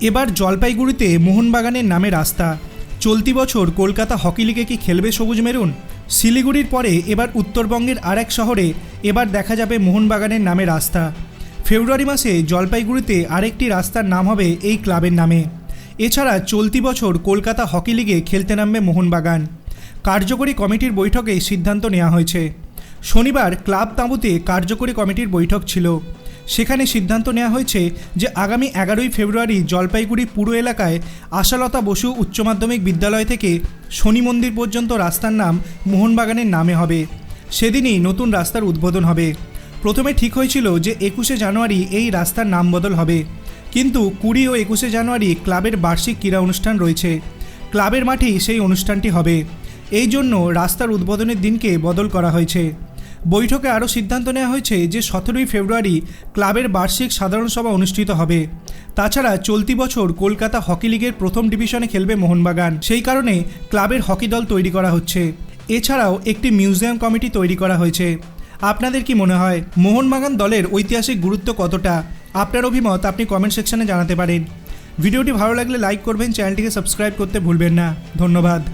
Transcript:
এবার জলপাইগুড়িতে মোহনবাগানের নামে রাস্তা। চলতি বছর কলকাতা হকি লিগে কি খেলবে সবুজ মেরুন? শিলিগুড়ির পরে এবার উত্তরবঙ্গের আর এক শহরে এবার দেখা যাবে মোহনবাগানের নামে রাস্তা। ফেব্রুয়ারি মাসে জলপাইগুড়িতে আরেকটি রাস্তার নাম হবে এই ক্লাবের নামে। এছাড়া চলতি বছর কলকাতা হকি লিগে খেলতে নামবে মোহনবাগান। কার্যকরী কমিটির বৈঠকে সিদ্ধান্ত নেওয়া হয়েছে। শনিবার ক্লাব তাঁবুতে কার্যকরী কমিটির বৈঠক ছিল। সেখানে সিদ্ধান্ত নেওয়া হয়েছে যে আগামী এগারোই ফেব্রুয়ারি জলপাইগুড়ি পুরো এলাকায় আশালতা বসু উচ্চ মাধ্যমিক বিদ্যালয় থেকে শনি মন্দির পর্যন্ত রাস্তার নাম মোহনবাগানের নামে হবে। সেদিনই নতুন রাস্তার উদ্বোধন হবে। প্রথমে ঠিক হয়েছিল যে একুশে জানুয়ারি এই রাস্তার নাম বদল হবে। কিন্তু কুড়ি ও একুশে জানুয়ারি ক্লাবের বার্ষিক ক্রীড়া অনুষ্ঠান রয়েছে। ক্লাবের মাঠেই সেই অনুষ্ঠানটি হবে। এই জন্য রাস্তার উদ্বোধনের দিনকে বদল করা হয়েছে। বৈঠকে আরও সিদ্ধান্ত নেওয়া হয়েছে যে সতেরোই ফেব্রুয়ারি ক্লাবের বার্ষিক সাধারণ সভা অনুষ্ঠিত হবে। তাছাড়া চলতি বছর কলকাতা হকি লিগের প্রথম ডিভিশনে খেলবে মোহনবাগান। সেই কারণে ক্লাবের হকি দল তৈরি করা হচ্ছে। এছাড়াও একটি মিউজিয়াম কমিটি তৈরি করা হয়েছে। আপনাদের কি মনে হয়, মোহনবাগান দলের ঐতিহাসিক গুরুত্ব কতটা? আপনার অভিমত আপনি কমেন্ট সেকশনে জানাতে পারেন। ভিডিওটি ভালো লাগলে লাইক করবেন, চ্যানেলটিকে সাবস্ক্রাইব করতে ভুলবেন না। ধন্যবাদ।